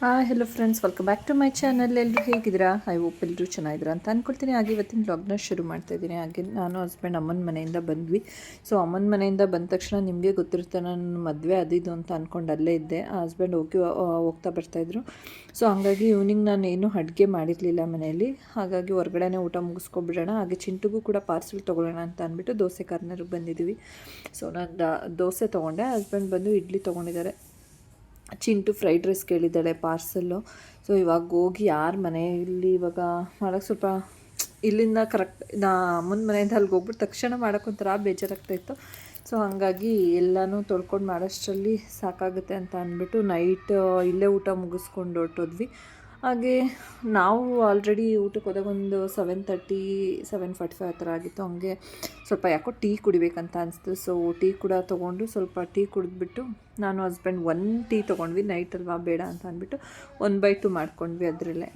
Hi hello friends welcome back to my channel ಎಲ್ಲರೂ ಹೇಗಿದ್ದೀರಾ? I hope ಎಲ್ಲರೂ ಚೆನ್ನಾಗಿದ್ದೀರಾ ಅಂತ ಅಂದ್ಕೊಳ್ತೀನಿ ಹಾಗೆ ಇವತ್ತಿನ ಬ್ಲಾಗ್ನ ಶುರು ಮಾಡ್ತಾ ಇದ್ದೀನಿ. ಹಾಗೆ ನಾನು ಹಸ್ಬೆಂಡ್ ಅಮ್ಮನ ಮನೆಯಿಂದ ಬಂದ್ವಿ. ಸೊ ಅಮ್ಮನ ಮನೆಯಿಂದ ಬಂದ ತಕ್ಷಣ ನಿಮಗೆ ಗೊತ್ತಿರುತ್ತೆ ನಾನು ಮದುವೆ ಅದು ಇದು ಅಂತ ಅಂದ್ಕೊಂಡು ಅಲ್ಲೇ ಇದ್ದೆ. ಹಸ್ಬೆಂಡ್ ಹೋಗಿ ಹೋಗ್ತಾ ಬರ್ತಾಯಿದ್ರು ಸೊ ಹಾಗಾಗಿ ಈವ್ನಿಂಗ್ ನಾನು ಏನು ಅಡುಗೆ ಮಾಡಿರಲಿಲ್ಲ ಮನೆಯಲ್ಲಿ. ಹಾಗಾಗಿ ಹೊರಗಡೆನೇ ಊಟ ಮುಗಿಸ್ಕೊಬಿಡೋಣ ಹಾಗೆ ಚಿಂಟುಗೂ ಕೂಡ ಪಾರ್ಸೆಲ್ ತೊಗೊಳ್ಳೋಣ ಅಂತ ಅಂದ್ಬಿಟ್ಟು ದೋಸೆ ಕಾರ್ನರ್ಗೆ ಬಂದಿದ್ದೀವಿ. ಸೊ ನಾನು ದೋಸೆ ತೊಗೊಂಡೆ. ಹಸ್ಬೆಂಡ್ ಬಂದು ಇಡ್ಲಿ ತೊಗೊಂಡಿದ್ದಾರೆ. ಚಿಂಟು ಫ್ರೈಡ್ ರೈಸ್ ಕೇಳಿದ್ದಾಳೆ ಪಾರ್ಸಲ್ಲು ಸೊ ಇವಾಗ ಹೋಗಿ ಯಾರ ಮನೆಯಲ್ಲಿ ಇವಾಗ ಮಾಡೋಕ್ಕೆ ಸ್ವಲ್ಪ ಇಲ್ಲಿಂದ ಕರೆಕ್ಟ್ ನಾ ಅಮ್ಮನ ಮನೆಯಿಂದ ಅಲ್ಲಿಗೆ ಹೋಗ್ಬಿಟ್ಟು ತಕ್ಷಣ ಮಾಡೋಕ್ಕೊಂಥರ ಬೇಜಾರಾಗ್ತಾಯಿತ್ತು ಸೊ ಹಾಗಾಗಿ ಎಲ್ಲನೂ ತೊಳ್ಕೊಂಡು ಮಾಡೋಷ್ಟರಲ್ಲಿ ಸಾಕಾಗುತ್ತೆ ಅಂತ ಅಂದ್ಬಿಟ್ಟು ನೈಟ್ ಇಲ್ಲೇ ಊಟ ಮುಗಿಸ್ಕೊಂಡು ಹೊರಟೋದ್ವಿ. ಹಾಗೆ ನಾವು ಆಲ್ರೆಡಿ ಊಟಕ್ಕೆ ಹೋದಾಗ ಒಂದು seven thirty seven forty five ಆ ಥರ ಆಗಿತ್ತು. ಹಂಗೆ ಸ್ವಲ್ಪ ಯಾಕೋ ಟೀ ಕುಡಿಬೇಕಂತ ಅನಿಸ್ತು. ಸೊ ಟೀ ಕೂಡ ತೊಗೊಂಡು ಸ್ವಲ್ಪ ಟೀ ಕುಡಿದ್ಬಿಟ್ಟು ನಾನು ಹಸ್ಬೆಂಡ್ ಒನ್ ಟೀ ತೊಗೊಂಡ್ವಿ. ನೈಟ್ ಅಲ್ವಾ? ಬೇಡ ಅಂತ ಅಂದ್ಬಿಟ್ಟು ಒನ್ ಬೈ ಟು ಮಾಡ್ಕೊಂಡ್ವಿ ಅದರಲ್ಲೇ.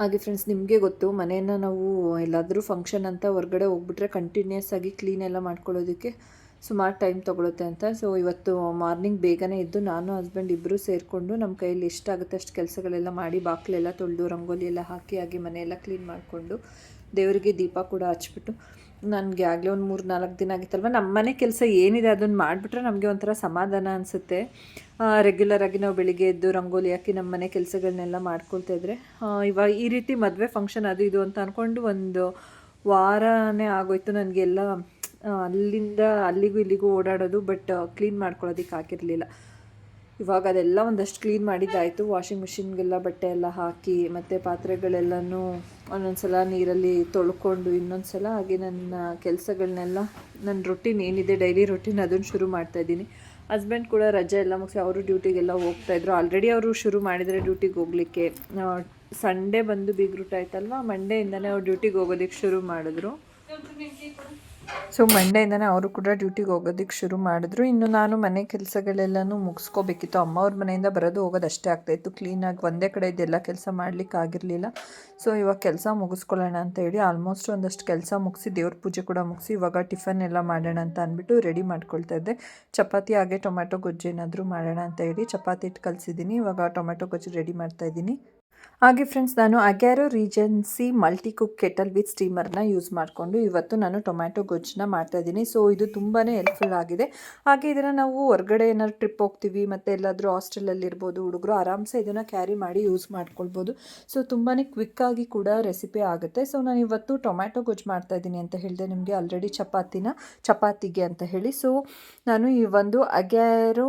ಹಾಗೆ ಫ್ರೆಂಡ್ಸ್ ನಿಮಗೆ ಗೊತ್ತು, ಮನೆಯನ್ನು ನಾವು ಎಲ್ಲಾದರೂ ಫಂಕ್ಷನ್ ಅಂತ ಹೊರಗಡೆ ಹೋಗ್ಬಿಟ್ರೆ ಕಂಟಿನ್ಯೂಸ್ ಆಗಿ ಕ್ಲೀನ್ ಎಲ್ಲ ಮಾಡ್ಕೊಳ್ಳೋದಕ್ಕೆ ಸುಮಾರು ಟೈಮ್ ತೊಗೊಳುತ್ತೆ ಅಂತ. ಸೊ ಇವತ್ತು ಮಾರ್ನಿಂಗ್ ಬೇಗನೆ ಇದ್ದು ನಾನು ಹಸ್ಬೆಂಡ್ ಇಬ್ಬರು ಸೇರಿಕೊಂಡು ನಮ್ಮ ಕೈಯಲ್ಲಿ ಎಷ್ಟಾಗುತ್ತೆ ಅಷ್ಟು ಕೆಲಸಗಳೆಲ್ಲ ಮಾಡಿ, ಬಾಕ್ಲೆಲ್ಲ ತೊಳೆದು, ರಂಗೋಲಿ ಎಲ್ಲ ಹಾಕಿ ಆಗಿ ಮನೆಯೆಲ್ಲ ಕ್ಲೀನ್ ಮಾಡಿಕೊಂಡು ದೇವರಿಗೆ ದೀಪ ಕೂಡ ಹಚ್ಬಿಟ್ಟು ನನಗೆ ಆಗಲೇ ಒಂದು ಮೂರು ನಾಲ್ಕು ದಿನ ಆಗಿತ್ತಲ್ವ? ನಮ್ಮ ಮನೆ ಕೆಲಸ ಏನಿದೆ ಅದನ್ನು ಮಾಡಿಬಿಟ್ರೆ ನಮಗೆ ಒಂಥರ ಸಮಾಧಾನ ಅನಿಸುತ್ತೆ. ರೆಗ್ಯುಲರ್ ಆಗಿ ನಾವು ಬೆಳಿಗ್ಗೆ ಎದ್ದು ರಂಗೋಲಿ ಹಾಕಿ ನಮ್ಮ ಮನೆ ಕೆಲಸಗಳನ್ನೆಲ್ಲ ಮಾಡ್ಕೊಳ್ತಾ ಇದ್ದರೆ ಇವಾಗ ಈ ರೀತಿ ಮದುವೆ ಫಂಕ್ಷನ್ ಅದು ಇದು ಅಂತ ಅಂದ್ಕೊಂಡು ಒಂದು ವಾರನೇ ಆಗೋಯ್ತು ನನಗೆಲ್ಲ ಅಲ್ಲಿಂದ ಅಲ್ಲಿಗೂ ಇಲ್ಲಿಗೂ ಓಡಾಡೋದು ಬಟ್ ಕ್ಲೀನ್ ಮಾಡ್ಕೊಳ್ಳೋದಕ್ಕೆ ಹಾಕಿರಲಿಲ್ಲ. ಇವಾಗ ಅದೆಲ್ಲ ಒಂದಷ್ಟು ಕ್ಲೀನ್ ಮಾಡಿದ್ದಾಯಿತು. ವಾಷಿಂಗ್ ಮಿಷಿನ್ಗೆಲ್ಲ ಬಟ್ಟೆ ಎಲ್ಲ ಹಾಕಿ, ಮತ್ತು ಪಾತ್ರೆಗಳೆಲ್ಲನೂ ಒಂದೊಂದು ಸಲ ನೀರಲ್ಲಿ ತೊಳ್ಕೊಂಡು ಇನ್ನೊಂದು ಸಲ ಹಾಗೆ ನನ್ನ ಕೆಲಸಗಳನ್ನೆಲ್ಲ ನನ್ನ ರೊಟೀನ್ ಏನಿದೆ ಡೈಲಿ ರೊಟೀನ್ ಅದನ್ನು ಶುರು ಮಾಡ್ತಾಯಿದ್ದೀನಿ ಹಸ್ಬೆಂಡ್ ಕೂಡ ರಜೆ ಎಲ್ಲ ಮುಗಿಸಿ ಅವರು ಡ್ಯೂಟಿಗೆಲ್ಲ ಹೋಗ್ತಾಯಿದ್ರು ಆಲ್ರೆಡಿ ಅವರು ಶುರು ಮಾಡಿದರೆ ಡ್ಯೂಟಿಗೆ ಹೋಗ್ಲಿಕ್ಕೆ ಸಂಡೇ ಬಂದು ಬೀಗ್ರೂಟ್ ಆಯ್ತಲ್ವ? ಮಂಡೆಯಿಂದನೇ ಅವ್ರು ಡ್ಯೂಟಿಗೆ ಹೋಗೋದಕ್ಕೆ ಶುರು ಮಾಡಿದ್ರು. ಸೊ ಮಂಡೆಯಿಂದನೇ ಅವರು ಕೂಡ ಡ್ಯೂಟಿಗೆ ಹೋಗೋದಕ್ಕೆ ಶುರು ಮಾಡಿದ್ರು. ಇನ್ನು ನಾನು ಮನೆ ಕೆಲಸಗಳೆಲ್ಲನೂ ಮುಗಿಸ್ಕೋಬೇಕಿತ್ತು. ಅಮ್ಮ ಅವ್ರ ಮನೆಯಿಂದ ಬರೋದು ಹೋಗೋದು ಅಷ್ಟೇ ಆಗ್ತಾಯಿತ್ತು ಕ್ಲೀನಾಗಿ ಒಂದೇ ಕಡೆ ಇದೆಲ್ಲ ಕೆಲಸ ಮಾಡ್ಲಿಕ್ಕೆ ಆಗಿರಲಿಲ್ಲ. ಸೊ ಇವಾಗ ಕೆಲಸ ಮುಗಿಸ್ಕೊಳ್ಳೋಣ ಅಂತ ಹೇಳಿ ಆಲ್ಮೋಸ್ಟ್ ಒಂದಷ್ಟು ಕೆಲಸ ಮುಗಿಸಿ, ದೇವ್ರ ಪೂಜೆ ಕೂಡ ಮುಗಿಸಿ ಇವಾಗ ಟಿಫನ್ ಎಲ್ಲ ಮಾಡೋಣ ಅಂತ ಅಂದ್ಬಿಟ್ಟು ರೆಡಿ ಮಾಡ್ಕೊಳ್ತಾ ಇದ್ದೆ. ಚಪಾತಿ ಹಾಗೆ ಟೊಮೆಟೊ ಗೊಜ್ಜು ಏನಾದರೂ ಮಾಡೋಣ ಅಂತ ಹೇಳಿ ಚಪಾತಿ ಇಟ್ಟು ಕಲಿಸಿದ್ದೀನಿ. ಇವಾಗ ಟೊಮೆಟೊ ಗೊಜ್ಜು ರೆಡಿ ಮಾಡ್ತಾ ಇದ್ದೀನಿ. ಹಾಗೆ ಫ್ರೆಂಡ್ಸ್ ನಾನು Agaro Regency multi cook kettle with ಸ್ಟೀಮರ್ನ use ಮಾಡಿಕೊಂಡು ಇವತ್ತು ನಾನು ಟೊಮ್ಯಾಟೊ ಗೊಜ್ಜನ್ನ ಮಾಡ್ತಾ ಇದ್ದೀನಿ. ಸೊ ಇದು ತುಂಬಾ ಹೆಲ್ಪ್ಫುಲ್ ಆಗಿದೆ. ಹಾಗೆ ಇದನ್ನು ನಾವು ಹೊರಗಡೆ ಏನಾದ್ರು ಟ್ರಿಪ್ ಹೋಗ್ತೀವಿ, ಮತ್ತು ಎಲ್ಲಾದರೂ ಹಾಸ್ಟೆಲಲ್ಲಿ ಇರ್ಬೋದು, ಹುಡುಗರು ಆರಾಮ್ಸೆ ಇದನ್ನು ಕ್ಯಾರಿ ಮಾಡಿ ಯೂಸ್ ಮಾಡ್ಕೊಳ್ಬೋದು. ಸೊ ತುಂಬಾ ಕ್ವಿಕ್ಕಾಗಿ ಕೂಡ ರೆಸಿಪಿ ಆಗುತ್ತೆ. ಸೊ ನಾನು ಇವತ್ತು ಟೊಮ್ಯಾಟೊ ಮಾಡ್ತಾ ಇದ್ದೀನಿ ಅಂತ ಹೇಳಿದೆ ನಿಮಗೆ ಆಲ್ರೆಡಿ ಚಪಾತಿನ, ಚಪಾತಿಗೆ ಅಂತ ಹೇಳಿ. ಸೊ ನಾನು ಈ ಒಂದು ಅಗ್ಯಾರೋ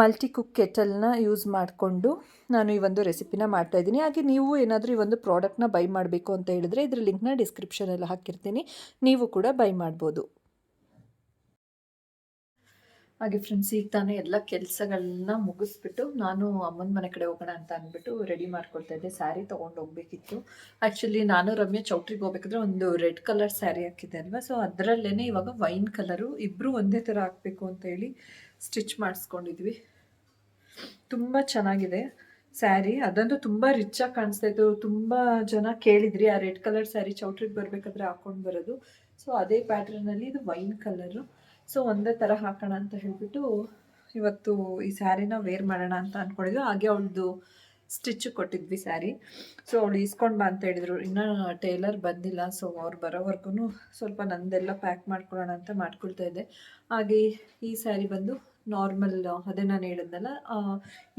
ಮಲ್ಟಿ ಕುಕ್ ಕೆಟಲ್ನ ಯೂಸ್ ಮಾಡಿಕೊಂಡು ನಾನು ಈ ಒಂದು ರೆಸಿಪಿನ ಮಾಡ್ತಾ ಇದ್ದೀನಿ. ಹಾಗೆ ನೀವು ಏನಾದರೂ ಈ ಒಂದು ಪ್ರಾಡಕ್ಟ್ನ ಬೈ ಮಾಡಬೇಕು ಅಂತ ಹೇಳಿದ್ರೆ ಇದ್ರ ಲಿಂಕ್ನ ಡಿಸ್ಕ್ರಿಪ್ಷನಲ್ಲಿ ಹಾಕಿರ್ತೀನಿ. ನೀವು ಕೂಡ ಬೈ ಮಾಡ್ಬೋದು. ಹಾಗೆ ಫ್ರೆಂಡ್ಸ್ ಈಗ ತಾನೇ ಎಲ್ಲ ಕೆಲಸಗಳನ್ನ ಮುಗಿಸ್ಬಿಟ್ಟು ನಾನು ಅಮ್ಮನ ಮನೆ ಕಡೆ ಹೋಗೋಣ ಅಂತ ಅಂದ್ಬಿಟ್ಟು ರೆಡಿ ಮಾಡ್ಕೊಳ್ತಾ ಇದ್ದೆ. ಸ್ಯಾರಿ ತೊಗೊಂಡು ಹೋಗ್ಬೇಕಿತ್ತು. ಆ್ಯಕ್ಚುಲಿ ನಾನು ರಮ್ಯ ಚೌಟ್ರಿಗೆ ಹೋಗ್ಬೇಕಾದ್ರೆ ಒಂದು ರೆಡ್ ಕಲರ್ ಸ್ಯಾರಿ ಹಾಕಿದ್ದೆ ಅಲ್ವಾ? ಸೊ ಅದರಲ್ಲೇ ಇವಾಗ ವೈನ್ ಕಲರು ಇಬ್ಬರು ಒಂದೇ ಥರ ಹಾಕಬೇಕು ಅಂತ ಹೇಳಿ ಸ್ಟಿಚ್ ಮಾಡಿಸ್ಕೊಂಡಿದ್ವಿ. ತುಂಬ ಚೆನ್ನಾಗಿದೆ ಸ್ಯಾರಿ. ಅದಂತೂ ತುಂಬ ರಿಚ್ಚಾಗಿ ಕಾಣಿಸ್ತಾ ಇತ್ತು. ತುಂಬ ಜನ ಕೇಳಿದ್ರಿ, ಆ ರೆಡ್ ಕಲರ್ ಸ್ಯಾರಿ ಚೌಟ್ರಿಗೆ ಬರಬೇಕಾದ್ರೆ ಹಾಕೊಂಡು ಬರೋದು. ಸೊ ಅದೇ ಪ್ಯಾಟ್ರನಲ್ಲಿ ಇದು ವೈನ್ ಕಲರು ಸೊ ಒಂದೇ ಥರ ಹಾಕೋಣ ಅಂತ ಹೇಳಿಬಿಟ್ಟು ಇವತ್ತು ಈ ಸ್ಯಾರಿನ ವೇರ್ ಮಾಡೋಣ ಅಂತ ಅಂದ್ಕೊಂಡಿದ್ವಿ ಹಾಗೆ ಅವಳದು ಸ್ಟಿಚ್ ಕೊಟ್ಟಿದ್ವಿ ಸ್ಯಾರಿ. ಸೊ ಅವಳು ಇಸ್ಕೊಂಡು ಬಾ ಅಂತ ಹೇಳಿದ್ರು. ಇನ್ನೂ ಟೈಲರ್ ಬಂದಿಲ್ಲ ಸೊ ಅವ್ರು ಬರೋವರೆಗೂ ಸ್ವಲ್ಪ ನಂದೆಲ್ಲ ಪ್ಯಾಕ್ ಮಾಡ್ಕೊಳ್ಳೋಣ ಅಂತ ಮಾಡ್ಕೊಳ್ತಾ ಇದ್ದೆ. ಹಾಗೆ ಈ ಸ್ಯಾರಿ ಬಂದು ನಾರ್ಮಲ್, ಅದೇ ನಾನು ಹೇಳಿದ್ನಲ್ಲ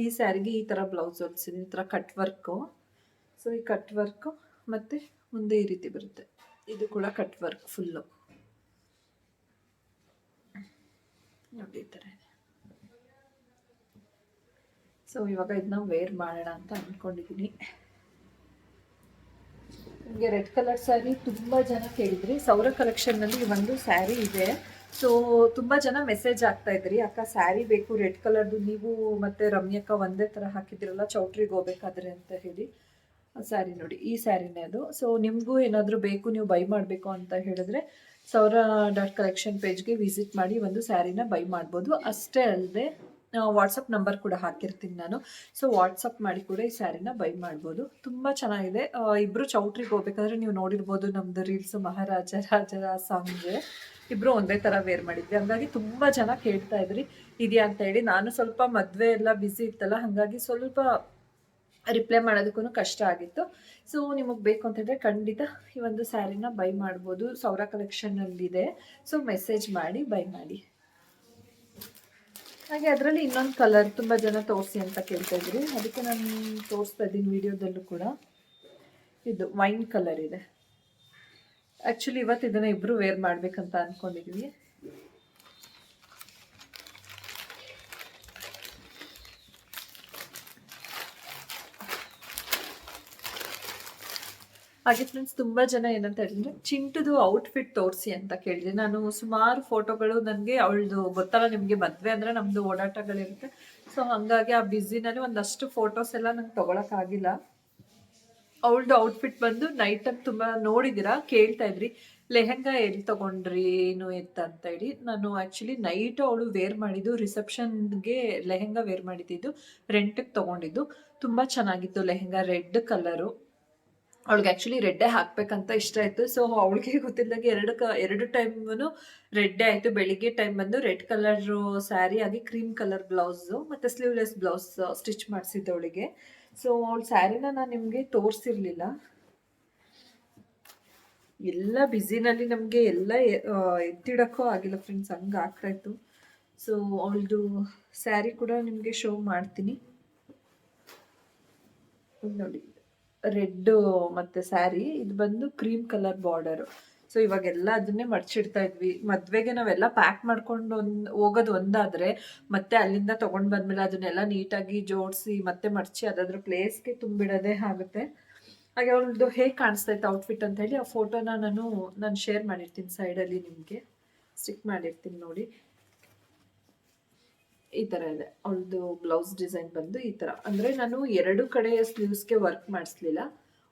ಈ ಸ್ಯಾರಿಗೆ ಈ ಥರ ಬ್ಲೌಸ್ ಹೊಲ್ಸಿದ್ದೀನಿ ಈ ಥರ ಕಟ್ ವರ್ಕು. ಸೊ ಈ ಕಟ್ ವರ್ಕು ಮತ್ತು ಮುಂದೆ ಈ ರೀತಿ ಬರುತ್ತೆ. ಇದು ಕೂಡ ಕಟ್ ವರ್ಕ್ ಫುಲ್ಲು. ನೋಡಿ ಈ ಥರ ಸೊ ಇವಾಗ ಇದನ್ನ ವೇರ್ ಮಾಡೋಣ ಅಂತ ಅಂದ್ಕೊಂಡಿದ್ದೀನಿ ನಿಮಗೆ ರೆಡ್ ಕಲರ್ ಸ್ಯಾರಿ ತುಂಬ ಜನ ಕೇಳಿದ್ರಿ. ಸೌರ ಕಲೆಕ್ಷನ್ನಲ್ಲಿ ಒಂದು ಸ್ಯಾರಿ ಇದೆ. ಸೊ ತುಂಬ ಜನ ಮೆಸೇಜ್ ಆಗ್ತಾ ಇದ್ರಿ. ಅಕ್ಕ ಸ್ಯಾರಿ ಬೇಕು ರೆಡ್ ಕಲರ್ದು ನೀವು ಮತ್ತೆ ರಮ್ಯಕ್ಕ ಒಂದೇ ಥರ ಹಾಕಿದ್ರಲ್ಲ, ಚೌಟ್ರಿಗೆ ಹೋಗ್ಬೇಕಾದ್ರೆ ಅಂತ ಹೇಳಿ. ಸ್ಯಾರಿ ನೋಡಿ, ಈ ಸ್ಯಾರಿನೇ ಅದು. ಸೊ ನಿಮಗೂ ಏನಾದರೂ ಬೇಕು, ನೀವು ಬೈ ಮಾಡಬೇಕು ಅಂತ ಹೇಳಿದ್ರೆ ಸೌರ ಡಾಟ್ ಕಲೆಕ್ಷನ್ ಪೇಜ್ಗೆ ವಿಸಿಟ್ ಮಾಡಿ ಒಂದು ಸ್ಯಾರಿನ ಬೈ ಮಾಡ್ಬೋದು. ಅಷ್ಟೇ ಅಲ್ಲದೆ ವಾಟ್ಸಪ್ ನಂಬರ್ ಕೂಡ ಹಾಕಿರ್ತೀನಿ ನಾನು. ಸೊ ವಾಟ್ಸಪ್ ಮಾಡಿ ಕೂಡ ಈ ಸ್ಯಾರಿನ ಬೈ ಮಾಡ್ಬೋದು. ತುಂಬ ಚೆನ್ನಾಗಿದೆ. ಇಬ್ಬರು ಚೌಟ್ರಿಗೆ ಹೋಗ್ಬೇಕಾದ್ರೆ ನೀವು ನೋಡಿರ್ಬೋದು ನಮ್ಮದು ರೀಲ್ಸ್ ಮಹಾರಾಜ ರಾಜರ ಸಾಂಗ್ಗೆ ಇಬ್ರು ಒಂದೇ ತರ ವೇರ್ ಮಾಡಿದ್ವಿ. ಹಂಗಾಗಿ ತುಂಬ ಜನ ಕೇಳ್ತಾ ಇದ್ರಿ. ಇದೆಯಾ ಅಂತ ಹೇಳಿ. ನಾನು ಸ್ವಲ್ಪ ಮದುವೆ ಎಲ್ಲ ಬ್ಯುಸಿ ಇತ್ತಲ್ಲ, ಹಾಗಾಗಿ ಸ್ವಲ್ಪ ರಿಪ್ಲೈ ಮಾಡೋದಕ್ಕೂ ಕಷ್ಟ ಆಗಿತ್ತು. ಸೊ ನಿಮಗೆ ಬೇಕು ಅಂತಂದರೆ ಖಂಡಿತ ಈ ಒಂದು ಸ್ಯಾರಿನ ಬೈ ಮಾಡ್ಬೋದು. ಸೌರ ಕಲೆಕ್ಷನಲ್ಲಿದೆ ಸೊ ಮೆಸೇಜ್ ಮಾಡಿ ಬೈ ಮಾಡಿ. ಹಾಗೆ ಅದರಲ್ಲಿ ಇನ್ನೊಂದು ಕಲರ್ ತುಂಬ ಜನ ತೋರಿಸಿ ಅಂತ ಕೇಳ್ತಾ ಇದ್ರಿ. ಅದಕ್ಕೆ ನಾನು ತೋರಿಸ್ತಾ ಇದ್ದೀನಿ ವಿಡಿಯೋದಲ್ಲೂ ಕೂಡ. ಇದು ವೈನ್ ಕಲರ್ ಇದೆ. ಆ್ಯಕ್ಚುಲಿ ಇವತ್ತು ಇದನ್ನು ಇಬ್ಬರು ವೇರ್ ಮಾಡಬೇಕಂತ ಅಂದ್ಕೊಂಡಿದ್ವಿ ಹಾಗೆ ಫ್ರೆಂಡ್ಸ್ ತುಂಬಾ ಜನ ಏನಂತ ಹೇಳಿದ್ರೆ, ಚಿಂಟುದು ಔಟ್ಫಿಟ್ ತೋರಿಸಿ ಅಂತ ಕೇಳಿದೆ. ನಾನು ಸುಮಾರು ಫೋಟೋಗಳು ನನಗೆ ಅವಳದು ಗೊತ್ತಲ್ಲ ನಿಮಗೆ ಮದುವೆ ಅಂದ್ರೆ ನಮ್ಮದು ಓಡಾಟಗಳಿರುತ್ತೆ. ಸೊ ಹಂಗಾಗಿ ಆ ಬ್ಯುಸಿನಲ್ಲಿ ಒಂದಷ್ಟು ಫೋಟೋಸ್ ಎಲ್ಲ ನಂಗೆ ತಗೊಳಕ್ಕಾಗಿಲ್ಲ ಅವಳದು ಔಟ್ಫಿಟ್ ಬಂದು ನೈಟ್ ಅಲ್ಲಿ ತುಂಬಾ ನೋಡಿದಿರಾ, ಕೇಳ್ತಾ ಇದ್ರಿ, ಲೆಹೆಂಗಾ ಎಲ್ಲಿ ತಗೊಂಡ್ರಿ, ಏನು ಎತ್ತ ಅಂತ ಹೇಳಿ? ನಾನು ಆಕ್ಚುಲಿ ನೈಟ್ ಅವಳು ವೇರ್ ಮಾಡಿದ್ದು ರಿಸೆಪ್ಷನ್ಗೆ ಲೆಹೆಂಗಾ ವೇರ್ ಮಾಡಿದ್ದು ರೆಂಟಿಗೆ ತಗೊಂಡಿದ್ದು. ತುಂಬಾ ಚೆನ್ನಾಗಿತ್ತು ಲೆಹೆಂಗಾ ರೆಡ್ ಕಲರು ಅವಳಿಗೆ ಆ್ಯಕ್ಚುಲಿ ರೆಡ್ಡೇ ಹಾಕ್ಬೇಕಂತ ಇಷ್ಟ ಆಯಿತು. ಸೊ ಅವಳಿಗೆ ಗೊತ್ತಿದ್ದಾಗ ಎರಡು ಕ, ಎರಡು ಟೈಮೂ ರೆಡ್ಡೆ ಆಯಿತು. ಬೆಳಿಗ್ಗೆ ಟೈಮ್ ಬಂದು ರೆಡ್ ಕಲರ್ ಸ್ಯಾರಿ ಆಗಿ ಕ್ರೀಮ್ ಕಲರ್ ಬ್ಲೌಸು ಮತ್ತು ಸ್ಲೀವ್ಲೆಸ್ ಬ್ಲೌಸ್ ಸ್ಟಿಚ್ ಮಾಡಿಸಿದ್ದೆ ಅವಳಿಗೆ. ಸೊ ಅವಳ ಸ್ಯಾರಿನ ನಾನು ನಿಮಗೆ ತೋರಿಸಿರ್ಲಿಲ್ಲ. ಎಲ್ಲ ಬ್ಯುಸಿನಲ್ಲಿ ನಮಗೆ ಎಲ್ಲ ಎತ್ತಿಡೋಕ್ಕೂ ಆಗಿಲ್ಲ ಫ್ರೆಂಡ್ಸ್ ಹಂಗೆ ಆಗ್ತಾಯಿತ್ತು. ಸೊ ಅವಳದು ಸ್ಯಾರಿ ಕೂಡ ನಿಮಗೆ ಶೋ ಮಾಡ್ತೀನಿ. ನೋಡಿ. ರೆಡ್ ಮತ್ತೆ ಸ್ಯಾರಿ, ಇದು ಬಂದು ಕ್ರೀಮ್ ಕಲರ್ ಬಾರ್ಡರ್. ಸೊ ಇವಾಗೆಲ್ಲ ಅದನ್ನೇ ಮಡ್ಚಿಡ್ತಾ ಇದ್ವಿ. ಮದುವೆಗೆ ನಾವೆಲ್ಲ ಪ್ಯಾಕ್ ಮಾಡ್ಕೊಂಡು ಒಂದ್, ಹೋಗೋದು ಒಂದಾದ್ರೆ ಮತ್ತೆ ಅಲ್ಲಿಂದ ತಗೊಂಡ್ ಬಂದ್ಮೇಲೆ ಅದನ್ನೆಲ್ಲ ನೀಟಾಗಿ ಜೋಡಿಸಿ ಮತ್ತೆ ಮಡ್ಚಿ ಅದಾದ್ರ ಪ್ಲೇಸ್ಗೆ ತುಂಬಿಡೋದೇ ಆಗುತ್ತೆ. ಹಾಗೆ ಅವಳದು ಹೇಗೆ ಕಾಣಿಸ್ತಾ ಇತ್ತು ಔಟ್ಫಿಟ್ ಅಂತ ಹೇಳಿ ಆ ಫೋಟೋನ ನಾನು ನಾನು ಶೇರ್ ಮಾಡಿರ್ತೀನಿ ಸೈಡಲ್ಲಿ ನಿಮಗೆ. ಸ್ಟಿಕ್ ಮಾಡಿರ್ತೀನಿ ನೋಡಿ. ಈ ತರ ಇದೆ. ಅವಳದು ಬ್ಲೌಸ್ ಡಿಸೈನ್ ಬಂದು ಈ ತರ. ಅಂದ್ರೆ ನಾನು ಎರಡು ಕಡೆ ಸ್ಲೀವ್ಸ್ಗೆ ವರ್ಕ್ ಮಾಡಿಸ್ಲಿಲ್ಲ.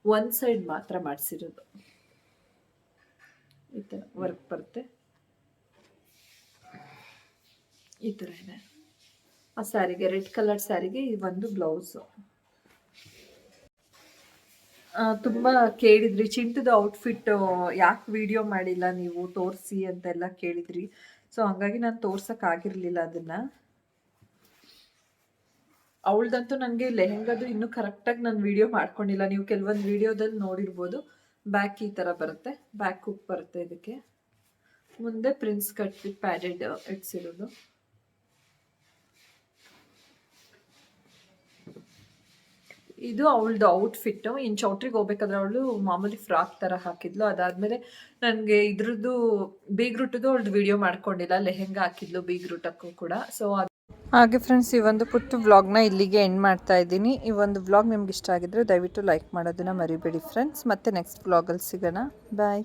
ಒಂದ್ ಸೈಡ್ ಮಾತ್ರ ಮಾಡಿಸಿರೋದು. ಈ ತರ ವರ್ಕ್ ಬರುತ್ತೆ. ಈ ತರ ಇದೆ. ಆ ಸ್ಯಾರಿಗೆ, ರೆಡ್ ಕಲರ್ ಸ್ಯಾರಿಗೆ ಈ ಒಂದು ಬ್ಲೌಸು ತುಂಬ ಕೇಳಿದ್ರಿ. ಚಿಂಟದ ಔಟ್ಫಿಟ್ ಯಾಕೆ ವಿಡಿಯೋ ಮಾಡಿಲ್ಲ ನೀವು? ತೋರಿಸಿ ಅಂತೆಲ್ಲ ಕೇಳಿದ್ರಿ. ಸೊ ಹಂಗಾಗಿ ನಾನು ತೋರ್ಸೋಕ್ಕಾಗಿರಲಿಲ್ಲ ಅದನ್ನು. ಅವಳ್ದಂತೂ ನನಗೆ ಲೆಹೆಂಗದು ಇನ್ನೂ ಕರೆಕ್ಟಾಗಿ ನಾನು ವಿಡಿಯೋ ಮಾಡ್ಕೊಂಡಿಲ್ಲ. ನೀವು ಕೆಲವೊಂದು ವಿಡಿಯೋದಲ್ಲಿ ನೋಡಿರ್ಬೋದು. ಬ್ಯಾಕ್ ಈ ಥರ ಬರುತ್ತೆ. ಬ್ಯಾಕ್ ಹುಕ್ ಬರುತ್ತೆ ಇದಕ್ಕೆ. ಮುಂದೆ ಪ್ರಿನ್ಸ್ ಕಟ್ ಪ್ಯಾಡೆಡ್ ಇಡ್ಸಿರೋದು ಇದು ಅವಳದು ಔಟ್ಫಿಟ್ಟು ಇನ್ನು ಚೌಟ್ರಿಗೆ ಹೋಗ್ಬೇಕಾದ್ರೆ ಅವಳು ಮಾಮೂಲಿ ಫ್ರಾಕ್ ಥರ ಹಾಕಿದ್ಲು. ಅದಾದಮೇಲೆ ನನಗೆ ಇದ್ರದ್ದು ಬೀಗ್ರೂಟದ್ದು ರೂಟದು ಅವಳದು ವಿಡಿಯೋ ಮಾಡ್ಕೊಂಡಿಲ್ಲ. ಲೆಹೆಂಗಾ ಹಾಕಿದ್ಲು ಬೀಗ್ರೂಟಕ್ಕೂ ಕೂಡ. ಸೊ ಹಾಗೆ ಫ್ರೆಂಡ್ಸ್ ಈ ಒಂದು ಪುಟ್ಟ ವ್ಲಾಗ್ನ ಇಲ್ಲಿಗೆ ಎಂಡ್ ಮಾಡ್ತಾ ಇದ್ದೀನಿ. ಈ ಒಂದು ವ್ಲಾಗ್ ನಿಮ್ಗೆ ಇಷ್ಟ ಆಗಿದ್ರೆ ದಯವಿಟ್ಟು ಲೈಕ್ ಮಾಡೋದನ್ನ ಮರಿಬೇಡಿ ಫ್ರೆಂಡ್ಸ್ ಮತ್ತೆ ನೆಕ್ಸ್ಟ್ ವ್ಲಾಗಲ್ಲಿ ಸಿಗೋಣ. ಬಾಯ್